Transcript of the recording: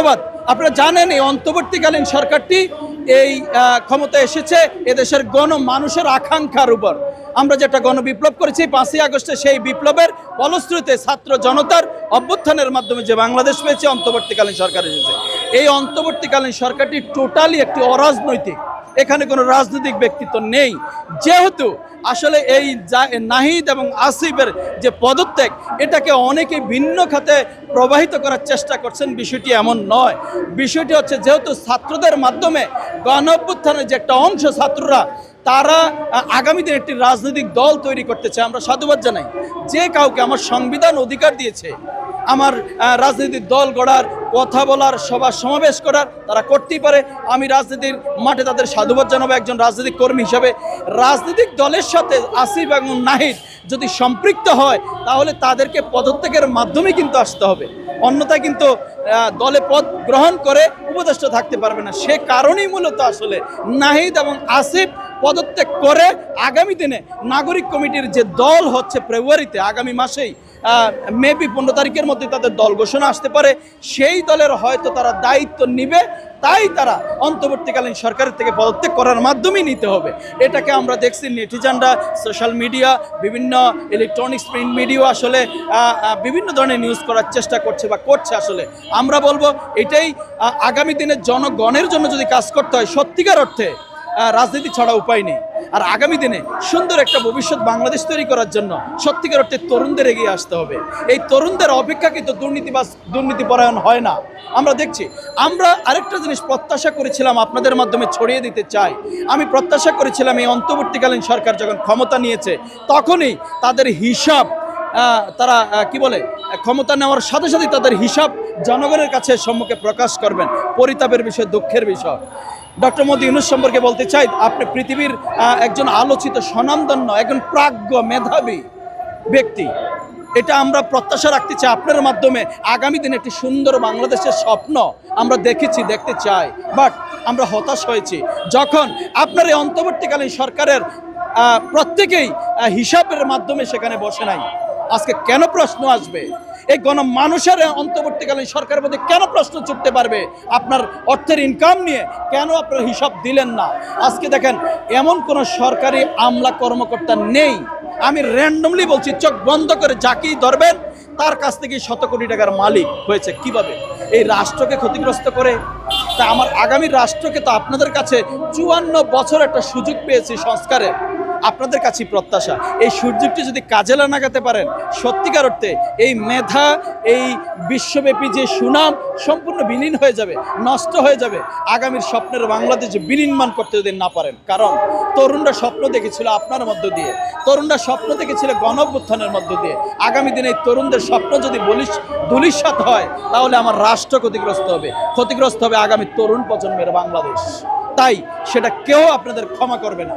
ধন্যবাদ। আপনারা জানেন এই অন্তর্বর্তীকালীন সরকারটি এই ক্ষমতা এসেছে এদেশের গণ মানুষের আকাঙ্ক্ষার উপর। আমরা যেটা গণবিপ্লব করেছি পাঁচই আগস্টে সেই বিপ্লবের ফলশ্রুতিতে ছাত্র জনতার অভ্যুত্থানের মাধ্যমে যে বাংলাদেশ পেয়েছে অন্তর্বর্তীকালীন সরকার এসেছে এই অন্তর্বর্তীকালীন সরকারটি টোটালি একটি অরাজনৈতিক এখানে কোনো রাজনৈতিক ব্যক্তিত্ব নেই। যেহেতু আসলে এই নাহিদ এবং আসিফের যে পদত্যাগ, এটাকে অনেকে ভিন্ন খাতে প্রবাহিত করার চেষ্টা করছেন, বিষয়টি এমন নয়। বিষয়টি হচ্ছে যেহেতু ছাত্রদের মাধ্যমে গণঅভ্যুত্থানের যে একটা অংশ ছাত্ররা, তারা আগামী দিনে একটি রাজনৈতিক দল তৈরি করতে চায়। আমরা সাধুবাদ জানাই। যে কাউকে আমার সংবিধান অধিকার দিয়েছে আমার আহ, রাজনৈতিক দল গড়ার কথা বলার সভা সমাবেশ করার তারা করতেই পারে। আমি রাজনীতির মাঠে তাদের সাধুবাদ জানাব একজন রাজনৈতিক কর্মী হিসাবে। রাজনৈতিক দলের সাথে আসিফ এবং নাহিদ যদি সম্পৃক্ত হয় তাহলে তাদেরকে পদত্যাগের মাধ্যমে কিন্তু আসতে হবে। অন্যথায় কিন্তু দলে পদ গ্রহণ করে উপদেষ্টা থাকতে পারবে না। সে কারণেই মূলত আসলে নাহিদ এবং আসিফ পদত্যাগ করে আগামী দিনে নাগরিক কমিটির যে দল হচ্ছে ফেব্রুয়ারিতে, আগামী মাসেই মেবি পনেরো তারিখের মধ্যে তাদের দল ঘোষণা আসতে পারে। সেই দলের হয়তো তারা দায়িত্ব নিবে, তাই তারা অন্তর্বর্তীকালীন সরকারের থেকে পদত্যাগ করার মাধ্যমেই নিতে হবে। এটাকে আমরা দেখছি নেটিজানরা, সোশ্যাল মিডিয়া, বিভিন্ন ইলেকট্রনিক্স প্রিন্ট মিডিয়া আসলে বিভিন্ন ধরনের নিউজ করার চেষ্টা করছে বা করছে আসলে। আমরা বলব, এটাই আগামী দিনে জনগণের জন্য যদি কাজ করতে হয়, সত্যিকার অর্থে রাজনীতি ছাড়া উপায় নেই। আর আগামী দিনে সুন্দর একটা ভবিষ্যৎ বাংলাদেশ তৈরি করার জন্য সত্যিকার অর্থে তরুণদের এগিয়ে আসতে হবে। এই তরুণদের অপেক্ষা কিন্তু দুর্নীতিবাজ দুর্নীতিপরায়ণ হয় না। আমরা দেখছি, আমরা আরেকটা জিনিস প্রত্যাশা করেছিলাম আপনাদের মাধ্যমে ছড়িয়ে দিতে চাই। আমি প্রত্যাশা করেছিলাম এই অন্তর্বর্তীকালীন সরকার যখন ক্ষমতা নিয়েছে, তখনই তাদের হিসাব তারা কি বলে, ক্ষমতা নেওয়ার সাথে সাথে তাদের হিসাব জনগণের কাছে সম্মুখে প্রকাশ করবেন। পরিতাপের বিষয়, দুঃখের বিষয়। ডক্টর মোদী ইউনুস সম্পর্কে বলতে চাই, আপনি পৃথিবীর একজন আলোচিত স্বনামধন্য, একজন প্রাজ্ঞ মেধাবী ব্যক্তি। এটা আমরা প্রত্যাশা রাখতে চাই আপনার মাধ্যমে। আগামী দিনে একটি সুন্দর বাংলাদেশের স্বপ্ন আমরা দেখেছি, দেখতে চাই। বাট আমরা হতাশ হয়েছি। যখন আপনার এই অন্তর্বর্তীকালীন সরকারের প্রত্যেকেই হিসাবের মাধ্যমে সেখানে বসে নাই। আজকে কেন প্রশ্ন আসবে? এই গণ মানুষের অন্তর্বর্তীকালীন সরকারের মধ্যে কেন প্রশ্ন ছুটতে পারবে? আপনার অর্থের ইনকাম নিয়ে কেন আপনার হিসাব দিলেন না? আজকে দেখেন, এমন কোনো সরকারি আমলা কর্মকর্তা নেই। আমি র্যান্ডমলি বলছি, চোখ বন্ধ করে যাকেই ধরবেন, তার কাছ থেকে শত কোটি টাকার মালিক হয়েছে। কীভাবে? এই রাষ্ট্রকে ক্ষতিগ্রস্ত করে? তা আমার আগামী রাষ্ট্রকে তো আপনাদের কাছে চুয়ান্ন বছর একটা সুযোগ পেয়েছি সংস্কারের। আপনাদের কাছেই প্রত্যাশা। এই সুযোগটি যদি কাজে লাগাতে পারেন, সত্যিকার অর্থে এই মেধা, এই বিশ্বব্যাপী যে সুনাম সম্পূর্ণ বিলীন হয়ে যাবে, নষ্ট হয়ে যাবে। আগামীর স্বপ্নের বাংলাদেশ বিনির্মাণ করতে যদি না পারেন, কারণ তরুণরা স্বপ্ন দেখেছিল আপনার মধ্য দিয়ে, তরুণরা স্বপ্ন দেখেছিল গণঅভ্যুত্থানের মধ্য দিয়ে। আগামী দিনে এই তরুণদের স্বপ্ন যদি বলিস দুলিশাত হয়, তাহলে আমার রাষ্ট্র ক্ষতিগ্রস্ত হবে। ক্ষতিগ্রস্ত হবে আগামী তরুণ প্রজন্মের বাংলাদেশ। তাই সেটা কেউ আপনাদের ক্ষমা করবে না।